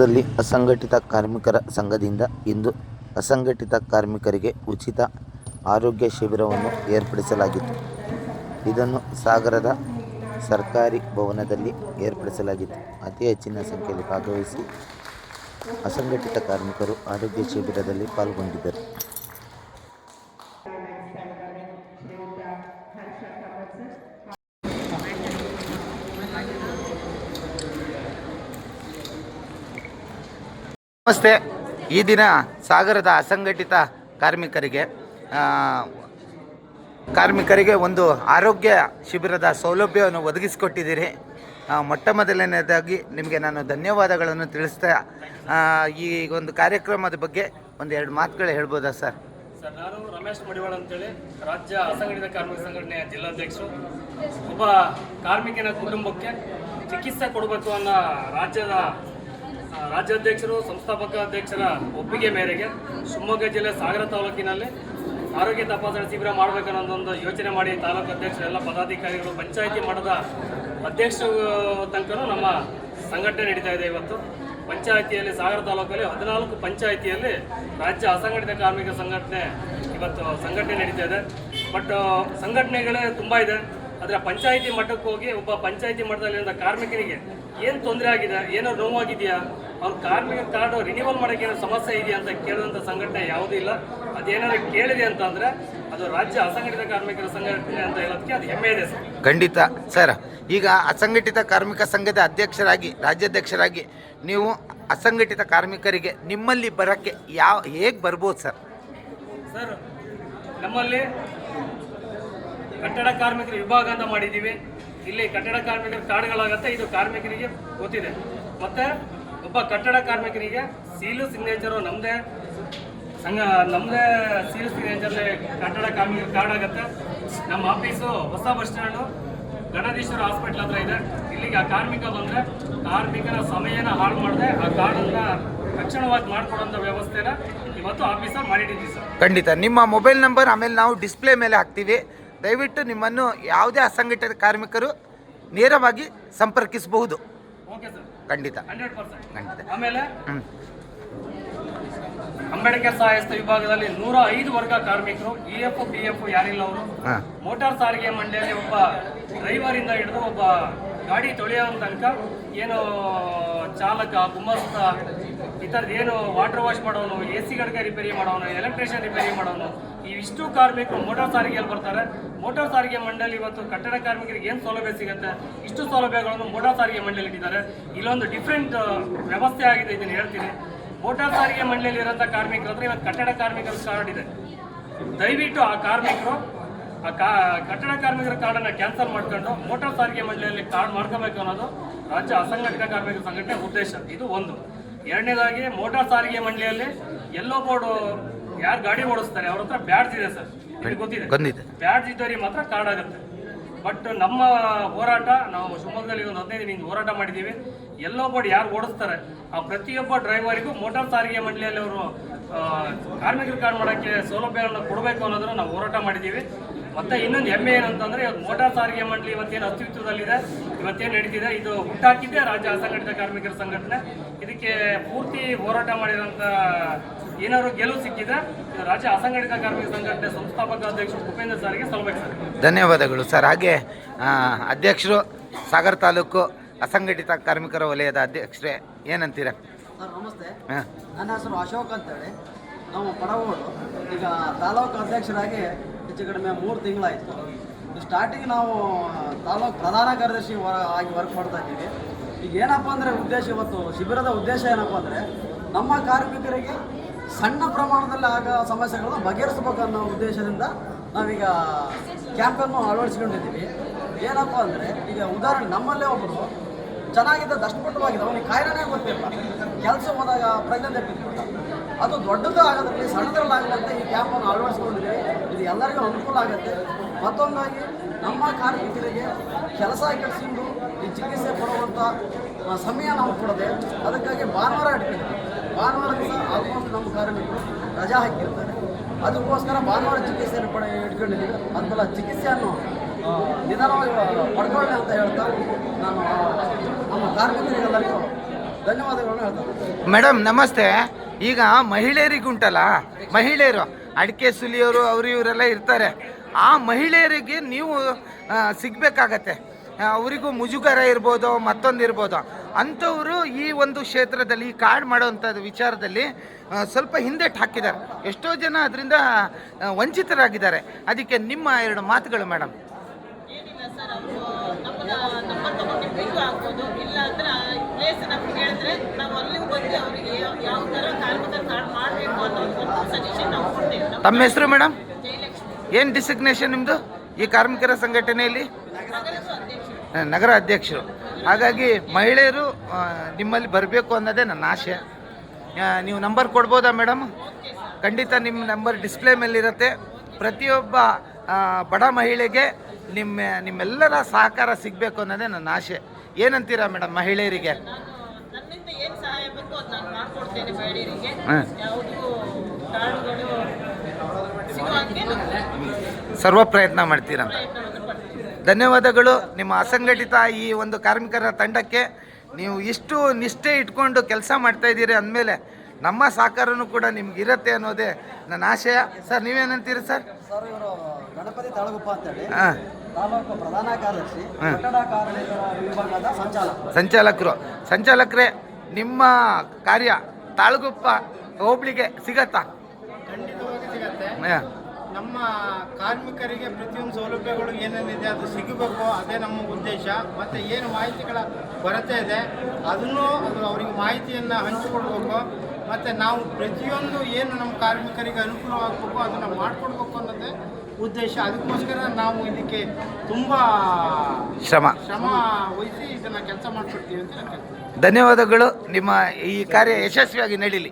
ನಗರದಲ್ಲಿ ಅಸಂಘಟಿತ ಕಾರ್ಮಿಕರ ಸಂಘದಿಂದ ಇಂದು ಅಸಂಘಟಿತ ಕಾರ್ಮಿಕರಿಗೆ ಉಚಿತ ಆರೋಗ್ಯ ಶಿಬಿರವನ್ನು ಏರ್ಪಡಿಸಲಾಗಿತ್ತು. ಇದನ್ನು ಸಾಗರದ ಸರ್ಕಾರಿ ಭವನದಲ್ಲಿ ಏರ್ಪಡಿಸಲಾಗಿತ್ತು. ಅತಿ ಹೆಚ್ಚಿನ ಸಂಖ್ಯೆಯಲ್ಲಿ ಭಾಗವಹಿಸಿ ಅಸಂಘಟಿತ ಕಾರ್ಮಿಕರು ಆರೋಗ್ಯ ಶಿಬಿರದಲ್ಲಿ ಪಾಲ್ಗೊಂಡಿದ್ದರು. ನಮಸ್ತೆ. ಈ ದಿನ ಸಾಗರದ ಅಸಂಘಟಿತ ಕಾರ್ಮಿಕರಿಗೆ ಕಾರ್ಮಿಕರಿಗೆ ಒಂದು ಆರೋಗ್ಯ ಶಿಬಿರದ ಸೌಲಭ್ಯವನ್ನು ಒದಗಿಸಿಕೊಟ್ಟಿದ್ದೀರಿ. ಮೊಟ್ಟ ಮೊದಲನೇದಾಗಿ ನಿಮಗೆ ನಾನು ಧನ್ಯವಾದಗಳನ್ನು ತಿಳಿಸ್ತಾ ಈ ಒಂದು ಕಾರ್ಯಕ್ರಮದ ಬಗ್ಗೆ ಒಂದು ಎರಡು ಮಾತುಗಳು ಹೇಳ್ಬೋದಾ ಸರ್? ಸರ್, ನಾನು ರಮೇಶ್ ಮಡಿವಾಳ ಅಂತೇಳಿ, ರಾಜ್ಯ ಅಸಂಘಟಿತ ಕಾರ್ಮಿಕ ಸಂಘಟನೆಯ ಜಿಲ್ಲಾಧ್ಯಕ್ಷರು. ಒಬ್ಬ ಕಾರ್ಮಿಕನ ಕುಟುಂಬಕ್ಕೆ ಚಿಕಿತ್ಸೆ ಕೊಡಬೇಕು ಅನ್ನೋ ರಾಜ್ಯದ ರಾಜ್ಯಾಧ್ಯಕ್ಷರು, ಸಂಸ್ಥಾಪಕ ಅಧ್ಯಕ್ಷರ ಒಪ್ಪಿಗೆ ಮೇರೆಗೆ ಶಿವಮೊಗ್ಗ ಜಿಲ್ಲೆ ಸಾಗರ ತಾಲೂಕಿನಲ್ಲಿ ಆರೋಗ್ಯ ತಪಾಸಣೆ ಶಿಬಿರ ಮಾಡಬೇಕನ್ನೋದೊಂದು ಯೋಚನೆ ಮಾಡಿ ತಾಲೂಕು ಅಧ್ಯಕ್ಷರು, ಎಲ್ಲ ಪದಾಧಿಕಾರಿಗಳು ಪಂಚಾಯಿತಿ ಮಠದ ಅಧ್ಯಕ್ಷ ತನಕ ನಮ್ಮ ಸಂಘಟನೆ ನಡೀತಾ ಇದೆ ಇವತ್ತು. ಪಂಚಾಯಿತಿಯಲ್ಲಿ, ಸಾಗರ ತಾಲೂಕಲ್ಲಿ ಹದಿನಾಲ್ಕು ಪಂಚಾಯಿತಿಯಲ್ಲಿ ರಾಜ್ಯ ಅಸಂಘಟಿತ ಕಾರ್ಮಿಕ ಸಂಘಟನೆ ಇವತ್ತು ಸಂಘಟನೆ ನಡೀತಾ ಇದೆ. ಬಟ್, ಸಂಘಟನೆಗಳೇ ತುಂಬ ಇದೆ. ಆದರೆ ಪಂಚಾಯಿತಿ ಮಟ್ಟಕ್ಕೆ ಹೋಗಿ ಒಬ್ಬ ಪಂಚಾಯಿತಿ ಮಟ್ಟದಲ್ಲಿರುವ ಕಾರ್ಮಿಕನಿಗೆ ಏನು ತೊಂದರೆ ಆಗಿದೆ? ಏನೋ ನೋವಾಗಿದೆಯಾ ಅವ್ರ ಕಾರ್ಮಿಕ ಕಾರ್ಡ್ ರಿನಿವಲ್ ಮಾಡೋಕ್ಕೆ ಏನೋ ಸಮಸ್ಯೆ ಇದೆಯಾ ಅಂತ ಕೇಳಿದಂಥ ಸಂಘಟನೆ ಯಾವುದೂ ಇಲ್ಲ. ಅದೇನಾದ್ರು ಕೇಳಿದೆ ಅಂತಂದರೆ ಅದು ರಾಜ್ಯ ಅಸಂಘಟಿತ ಕಾರ್ಮಿಕರ ಸಂಘಟನೆ ಅಂತ ಹೇಳೋದಕ್ಕೆ ಅದು ಹೆಮ್ಮೆ ಇದೆ ಸರ್. ಖಂಡಿತ ಸರ್. ಈಗ ಅಸಂಘಟಿತ ಕಾರ್ಮಿಕ ಸಂಘದ ಅಧ್ಯಕ್ಷರಾಗಿ ರಾಜ್ಯಾಧ್ಯಕ್ಷರಾಗಿ ನೀವು ಅಸಂಘಟಿತ ಕಾರ್ಮಿಕರಿಗೆ ನಿಮ್ಮಲ್ಲಿ ಬರೋಕ್ಕೆ ಯಾವ ಹೇಗೆ ಬರ್ಬೋದು ಸರ್? ಸರ್ ನಮ್ಮಲ್ಲಿ ಕಟ್ಟಡ ಕಾರ್ಮಿಕರ ವಿಭಾಗ ಅಂತ ಮಾಡಿದ್ದೀವಿ. ಇಲ್ಲಿ ಕಟ್ಟಡ ಕಾರ್ಮಿಕರ ಕಾರ್ಡ್ಗಳಾಗತ್ತೆ, ಇದು ಕಾರ್ಮಿಕರಿಗೆ ಗೊತ್ತಿದೆ. ಮತ್ತೆ ಒಬ್ಬ ಕಟ್ಟಡ ಕಾರ್ಮಿಕರಿಗೆ ಸೀಲು ಸಿಗ್ನೇಚರು ನಮ್ಮದೇ ಸಂಘ ನಮ್ಮದೇ ಸೀಲು ಸಿಗ್ನೇಚರ್ ಕಟ್ಟಡ ಕಾರ್ಮಿಕರ ಕಾರ್ಡ್ ಆಗುತ್ತೆ. ನಮ್ಮ ಆಫೀಸು ಹೊಸ ಬಸ್ ಸ್ಟ್ಯಾಂಡು ಗಣಧೀಶ್ವರ ಹಾಸ್ಪಿಟ್ಲ್ ಹತ್ರ ಇದೆ. ಇಲ್ಲಿಗೆ ಆ ಕಾರ್ಮಿಕ ಬಂದರೆ ಕಾರ್ಮಿಕನ ಸಮಯನ ಹಾಳು ಮಾಡದೆ, ಆ ಕಾರ್ಡನ್ನು ತಕ್ಷಣವಾಗಿ ಮಾಡಿಕೊಡೋಂಥ ವ್ಯವಸ್ಥೆನ ಇವತ್ತು ಆಫೀಸರ್ ಮಾಡಿಟ್ಟಿದ್ದೀವಿ ಸರ್. ಖಂಡಿತ. ನಿಮ್ಮ ಮೊಬೈಲ್ ನಂಬರ್ ಆಮೇಲೆ ನಾವು ಡಿಸ್ಪ್ಲೇ ಮೇಲೆ ಹಾಕ್ತೀವಿ. ದಯವಿಟ್ಟು ನಿಮ್ಮನ್ನು ಯಾವುದೇ ಅಸಂಘಟಿತ ಕಾರ್ಮಿಕರು ನೇರವಾಗಿ ಸಂಪರ್ಕಿಸಬಹುದು. ಖಂಡಿತ. ಖಂಡಿತ. ಆಮೇಲೆ. ಅಂಬೇಡ್ಕರ್ ಸಹಾಯಸ್ಥ ವಿಭಾಗದಲ್ಲಿ ನೂರ ಐದು ವರ್ಗ ಕಾರ್ಮಿಕರು ಇ ಎಫ್ ಪಿ ಎಫ್ ಯಾರಿಲ್ಲ ಅವರು. ಮೋಟಾರ್ ಸಾರಿಗೆ ಮಂಡಳಿಯಲ್ಲಿ ಒಬ್ಬ ಡ್ರೈವರ್ ಇಂದ ಹಿಡಿದು ಒಬ್ಬ ಗಾಡಿ ತೊಳೆಯೋ ತನಕ ಏನು ಚಾಲಕ ಗುಮ್ಮಸ್ತ ಈ ಥರದ್ದು ಏನು ವಾಟರ್ ವಾಶ್ ಮಾಡೋನು ಎ ಸಿ ಗಡ್ಗೆ ರಿಪೇರಿ ಮಾಡೋನು ಎಲೆಕ್ಟ್ರಿಷಿಯನ್ ರಿಪೇರಿ ಮಾಡೋನು ಇವಿಷ್ಟು ಕಾರ್ಮಿಕರು ಮೋಟಾರ್ ಸಾರಿಗೆಯಲ್ಲಿ ಬರ್ತಾರೆ. ಮೋಟಾರ್ ಸಾರಿಗೆ ಮಂಡಳಿ ಇವತ್ತು ಕಟ್ಟಡ ಕಾರ್ಮಿಕರಿಗೆ ಏನು ಸೌಲಭ್ಯ ಸಿಗುತ್ತೆ? ಇಷ್ಟು ಸೌಲಭ್ಯಗಳನ್ನು ಮೋಟಾರ್ ಸಾರಿಗೆ ಮಂಡಳಿ ಇಟ್ಟಿದ್ದಾರೆ. ಇಲ್ಲೊಂದು ಡಿಫ್ರೆಂಟ್ ವ್ಯವಸ್ಥೆ ಆಗಿದೆ ಇದನ್ನು ಹೇಳ್ತೀನಿ. ಮೋಟಾರ್ ಸಾರಿಗೆ ಮಂಡಳಿಯಲ್ಲಿ ಇರೋಂಥ ಕಾರ್ಮಿಕರ ಹತ್ರ ಇವತ್ತು ಕಟ್ಟಡ ಕಾರ್ಮಿಕರ ಕಾರ್ಡ್ ಇದೆ. ದಯವಿಟ್ಟು ಆ ಕಾರ್ಮಿಕರು ಆ ಕಾ ಕಟ್ಟಡ ಕಾರ್ಮಿಕರ ಕಾರ್ಡನ್ನು ಕ್ಯಾನ್ಸಲ್ ಮಾಡ್ಕೊಂಡು ಮೋಟಾರ್ ಸಾರಿಗೆ ಮಂಡಳಿಯಲ್ಲಿ ಕಾರ್ಡ್ ಮಾಡ್ಕೋಬೇಕು ಅನ್ನೋದು ರಾಜ್ಯ ಅಸಂಘಟಿತ ಕಾರ್ಮಿಕರ ಸಂಘಟನೆ ಉದ್ದೇಶ. ಇದು ಒಂದು. ಎರಡನೇದಾಗಿ ಮೋಟಾರ್ ಸಾರಿಗೆ ಮಂಡಳಿಯಲ್ಲಿ ಎಲ್ಲೋ ಬೋರ್ಡ್ ಯಾರು ಗಾಡಿ ಓಡಿಸ್ತಾರೆ ಅವ್ರ ಹತ್ರ ಬ್ಯಾಡ್ಜ್ ಇದೆ ಸರ್. ಗೊತ್ತಿದೆ? ಬ್ಯಾಡ್ಸ್ ಬ್ಯಾಡ್ಜ್ ಇದ್ದವರಿಗೆ ಮಾತ್ರ ಕಾರ್ಡ್ ಆಗುತ್ತೆ. ಬಟ್ ನಮ್ಮ ಹೋರಾಟ ನಾವು ಶಿವಮೊಗ್ಗದಲ್ಲಿ ಒಂದು ಹದಿನೈದು ದಿನ ಹೋರಾಟ ಮಾಡಿದ್ದೀವಿ. ಎಲ್ಲೋ ಬೋರ್ಡ್ ಯಾರು ಓಡಿಸ್ತಾರೆ ಆ ಪ್ರತಿಯೊಬ್ಬ ಡ್ರೈವರಿಗೂ ಮೋಟಾರ್ ಸಾರಿಗೆ ಮಂಡಳಿಯಲ್ಲಿ ಅವರು ಕಾರ್ಮಿಕರ ಕಾರ್ಡ್ ಮಾಡೋಕ್ಕೆ ಸೌಲಭ್ಯಗಳನ್ನು ಕೊಡಬೇಕು ಅನ್ನೋದನ್ನು ನಾವು ಹೋರಾಟ ಮಾಡಿದ್ದೀವಿ. ಮತ್ತೆ ಇನ್ನೊಂದು ಹೆಮ್ಮೆ ಏನಂತಂದ್ರೆ ಇವತ್ತು ಮೋಟಾರ್ ಸಾರಿಗೆ ಮಂಡಳಿ ಇವತ್ತೇನು ಅಸ್ತಿತ್ವದಲ್ಲಿದೆ ಇವತ್ತೇನು ನಡೀತಿದೆ ಇದು ಹುಟ್ಟಾಕಿದ್ದೆ ರಾಜ್ಯ ಅಸಂಘಟಿತ ಕಾರ್ಮಿಕರ ಸಂಘಟನೆ. ಇದಕ್ಕೆ ಪೂರ್ತಿ ಹೋರಾಟ ಮಾಡಿರೋಂಥ ಏನಾದ್ರು ಗೆಲುವು ಸಿಕ್ಕಿದ್ರೆ ರಾಜ್ಯ ಅಸಂಘಟಿತ ಕಾರ್ಮಿಕ ಸಂಘಟನೆ ಸಂಸ್ಥಾಪಕ ಅಧ್ಯಕ್ಷ ಭೂಪೇಂದ್ರ ಸಾರಿಗೆ ಸಲ್ಲಬೇಕು ಸರ್. ಧನ್ಯವಾದಗಳು ಸರ್. ಹಾಗೆ ಅಧ್ಯಕ್ಷರು ಸಾಗರ ತಾಲೂಕು ಅಸಂಘಟಿತ ಕಾರ್ಮಿಕರ ವಲಯದ ಅಧ್ಯಕ್ಷರೇ ಏನಂತೀರ? ಸರ್ ನಮಸ್ತೆ. ಹಾಂ. ನನ್ನ ಹೆಸರು ಅಶೋಕ್ ಅಂತೇಳಿ. ನಾವು ಪಡವೋಡು ಈಗ ತಾಲೂಕು ಅಧ್ಯಕ್ಷರಾಗಿ ಹೆಚ್ಚು ಕಡಿಮೆ ಮೂರು ತಿಂಗಳಾಯಿತು. ಸ್ಟಾರ್ಟಿಂಗ್ ನಾವು, ತಾಲೂಕು ಪ್ರಧಾನ ಕಾರ್ಯದರ್ಶಿ ಆಗಿ ವರ್ಕ್ ಮಾಡ್ತಾ ಇದ್ದೀವಿ. ಈಗ ಏನಪ್ಪ ಅಂದರೆ ಉದ್ದೇಶ ಇವತ್ತು, ಶಿಬಿರದ ಉದ್ದೇಶ ಏನಪ್ಪ ಅಂದರೆ ನಮ್ಮ ಕಾರ್ಮಿಕರಿಗೆ ಸಣ್ಣ ಪ್ರಮಾಣದಲ್ಲಿ ಆಗ ಸಮಸ್ಯೆಗಳನ್ನು ಬಗೆಹರಿಸ್ಬೇಕು ಅನ್ನೋ ಉದ್ದೇಶದಿಂದ ನಾವೀಗ ಕ್ಯಾಂಪನ್ನು ಅಳವಡಿಸ್ಕೊಂಡಿದ್ದೀವಿ. ಏನಪ್ಪ ಅಂದರೆ ಈಗ ಉದಾಹರಣೆ ನಮ್ಮಲ್ಲೇ ಒಬ್ಬರು ಚೆನ್ನಾಗಿದ್ದ ದಷ್ಟಪಟ್ಟವಾಗಿದೆ ಅವನಿಗೆ ಕಾಯಿಲೆನೇ ಗೊತ್ತಿಲ್ಲ. ಕೆಲಸ ಹೋದಾಗ ಪ್ರಜ್ಞೆ ಬಿದ್ದುಬಿಟ್ಟ. ಅದು ದೊಡ್ಡದು ಆಗೋದ್ರಲ್ಲಿ ಸಣ್ಣದ್ರಲ್ಲಿ ಆಗುವಂತೆ ಈ ಕ್ಯಾಂಪನ್ನು ಅಳವಡಿಸ್ಕೊಂಡಿದ್ದೀವಿ. ಇದು ಎಲ್ಲರಿಗೂ ಅನುಕೂಲ ಆಗುತ್ತೆ. ಮತ್ತೊಂದಾಗಿ ನಮ್ಮ ಕಾರ್ಮಿಕರಿಗೆ ಕೆಲಸ ಕೆಡಿಸಿಕೊಂಡು ಈ ಚಿಕಿತ್ಸೆ ಕೊಡುವಂಥ ಸಮಯ ನಾವು ಕೊಡದೆ ಅದಕ್ಕಾಗಿ ಭಾನುವಾರ ಇಟ್ಕೊಂಡಿದ್ದೀವಿ. ಭಾನುವಾರ ದಿವಸ ಆಲ್ಮೋಸ್ಟ್ ನಮ್ಮ ಕಾರ್ಮಿಕರು ರಜಾ ಹಾಕಿರ್ತಾರೆ. ಅದಕ್ಕೋಸ್ಕರ ಭಾನುವಾರ ಚಿಕಿತ್ಸೆಯನ್ನು ಪಡೆ ಇಟ್ಕೊಂಡಿದ್ದೀವಿ. ಅದನ್ನೆಲ್ಲ ಚಿಕಿತ್ಸೆಯನ್ನು ನಿಧಾನವಾಗಿ ಪಡ್ಕೊಳ್ಳಿ ಅಂತ ಹೇಳ್ತಾ ನಾನು ನಮ್ಮ ಕಾರ್ಮಿಕರಿಗೆಲ್ಲರಿಗೂ ಧನ್ಯವಾದಗಳನ್ನು ಮೇಡಮ್, ನಮಸ್ತೆ. ಈಗ ಮಹಿಳೆಯರಿಗುಂಟಲ್ಲ ಮಹಿಳೆಯರು, ಅಡಿಕೆ ಸುಲಿಯೋರು, ಅವರು ಇವರೆಲ್ಲ ಇರ್ತಾರೆ. ಆ ಮಹಿಳೆಯರಿಗೆ ನೀವು ಸಿಗಬೇಕಾಗತ್ತೆ. ಸಿಗ್ಬೇಕಾಗತ್ತೆ ಅವರಿಗೂ ಮುಜುಗರ ಇರ್ಬೋದು, ಮತ್ತೊಂದು ಇರ್ಬೋದು. ಅಂಥವರು ಈ ಒಂದು ಕ್ಷೇತ್ರದಲ್ಲಿ, ಈ ಕಾರ್ಡ್ ಮಾಡೋವಂಥದ್ದು ವಿಚಾರದಲ್ಲಿ ಸ್ವಲ್ಪ ಹಿಂದೆಟ್ಟು ಹಾಕಿದ್ದಾರೆ ಎಷ್ಟೋ ಜನ ಅದರಿಂದ ವಂಚಿತರಾಗಿದ್ದಾರೆ. ಅದಕ್ಕೆ ನಿಮ್ಮ ಎರಡು ಮಾತುಗಳು, ಮೇಡಮ್ ಏನಿಲ್ಲ ಸರ್ ಅವರು ನಮ್ಮನ್ನ ತಗೊಂಡು ಆಗ್ಬೋದು ಇಲ್ಲ ಅಂದ್ರೆ ಪ್ಲೇಸ್ ನಮ್ಗೆ ಹೇಳಿದ್ರೆ ನಾವು ಅಲ್ಲಿಗೆ ಬಂದು ಅವರಿಗೆ ಯಾವ ಥರ ಕಾರ್ಮಿಕರ ಕಾರ್ಡ್ ಮಾಡಬೇಕು ಅನ್ನೋ ಒಂದು ಸಜೆಷನ್ ನಾವು ಕೊಡ್ತೇವೆ. ತಮ್ಮ ಹೆಸರು ಮೇಡಮ್? ಏನ್ ಡಿಸಿಗ್ನೇಷನ್ ನಿಮ್ಮದು ಈ ಕಾರ್ಮಿಕರ ಸಂಘಟನೆಯಲ್ಲಿ? ನಗರ ಅಧ್ಯಕ್ಷರು. ಹಾಗಾಗಿ ಮಹಿಳೆಯರು ನಿಮ್ಮಲ್ಲಿ ಬರಬೇಕು ಅನ್ನೋದೇ ನನ್ನ ಆಶೆ. ನೀವು ನಂಬರ್ ಕೊಡ್ಬೋದಾ ಮೇಡಮ್? ಖಂಡಿತ ನಿಮ್ಮ ನಂಬರ್ ಡಿಸ್ಪ್ಲೇ ಮೇಲಿರುತ್ತೆ. ಪ್ರತಿಯೊಬ್ಬ ಬಡ ಮಹಿಳೆಗೆ ನಿಮ್ಮ ನಿಮ್ಮೆಲ್ಲರ ಸಹಕಾರ ಸಿಗಬೇಕು ಅನ್ನೋದೇ ನನ್ನ ಆಶೆ ಏನಂತೀರಾ ಮೇಡಮ್ ಮಹಿಳೆಯರಿಗೆ? ನಾನು ನನ್ನಿಂದ ಏನು ಸಹಾಯ ಬೇಕು ಅದು ನಾನು ಮಾಡ್ಕೊಡ್ತೇನೆ ಮಹಿಳೆಯರಿಗೆ. ಹಾಂ. ಯಾವುದು ಕಾರ್ಡ್ಗಳು ಸಿಗುವಂಗೆ ನಾನು ಸರ್ವ ಪ್ರಯತ್ನ ಮಾಡ್ತೀರಂತ ಪ್ರಯತ್ನವನ್ನು ಪಡ್ತೀನಿ ಧನ್ಯವಾದಗಳು. ನಿಮ್ಮ ಅಸಂಘಟಿತ ಈ ಒಂದು ಕಾರ್ಮಿಕರ ತಂಡಕ್ಕೆ ನೀವು ಇಷ್ಟು ನಿಷ್ಠೆ ಇಟ್ಕೊಂಡು ಕೆಲಸ ಮಾಡ್ತಾ ಇದ್ದೀರಿ ಅಂದಮೇಲೆ ನಮ್ಮ ಸಹಕಾರನೂ ಕೂಡ ನಿಮ್ಗೆ ಇರುತ್ತೆ ಅನ್ನೋದೇ ನನ್ನ ಆಶಯ. ಸರ್ ನೀವೇನಂತೀರಿ ಸರ್? ಸರ್ ಇವರು ಗಣಪತಿ ತಾಳಗುಪ್ಪ ಅಂತೇಳಿ ಹಾಂ. ತಾಲೂಕು ಪ್ರಧಾನ ಕಾರ್ಯದರ್ಶಿ ಹ್ಮ್. ಕಟ್ಟಡ ಕಾರ್ಮಿಕರ ವಿಭಾಗದ ಸಂಚಾಲಕ ಸಂಚಾಲಕರು. ಸಂಚಾಲಕರೇ ನಿಮ್ಮ ಕಾರ್ಯ ತಾಳಗುಪ್ಪ ಹೋಬಳಿಗೆ ಸಿಗತ್ತಾ? ಖಂಡಿತವಾಗಿ ಸಿಗತ್ತೆ. ಹಾಂ. ನಮ್ಮ ಕಾರ್ಮಿಕರಿಗೆ ಪ್ರತಿಯೊಂದು ಸೌಲಭ್ಯಗಳು ಏನೇನಿದೆ ಅದು ಸಿಗಬೇಕು ಅದೇ ನಮ್ಮ ಉದ್ದೇಶ. ಮತ್ತು ಏನು ಮಾಹಿತಿಗಳ ಕೊರತೆ ಇದೆ ಅದನ್ನು ಅದು ಅವರಿಗೆ ಮಾಹಿತಿಯನ್ನು ಹಂಚಿಕೊಡ್ಬೇಕು. ಮತ್ತು ನಾವು ಪ್ರತಿಯೊಂದು ಏನು ನಮ್ಮ ಕಾರ್ಮಿಕರಿಗೆ ಅನುಕೂಲವಾಗಬೇಕು ಅದನ್ನು ಮಾಡಿಕೊಡ್ಬೇಕು ಅನ್ನೋದೇ ಉದ್ದೇಶ. ಅದಕ್ಕೋಸ್ಕರ ನಾವು ಇದಕ್ಕೆ ತುಂಬ ಶ್ರಮ. ಶ್ರಮ ವಹಿಸಿ ಇದನ್ನು ಕೆಲಸ ಮಾಡಿಕೊಡ್ತೀವಿ ಅಂತ ಧನ್ಯವಾದಗಳು. ನಿಮ್ಮ ಈ ಕಾರ್ಯ ಯಶಸ್ವಿಯಾಗಿ ನಡೀಲಿ.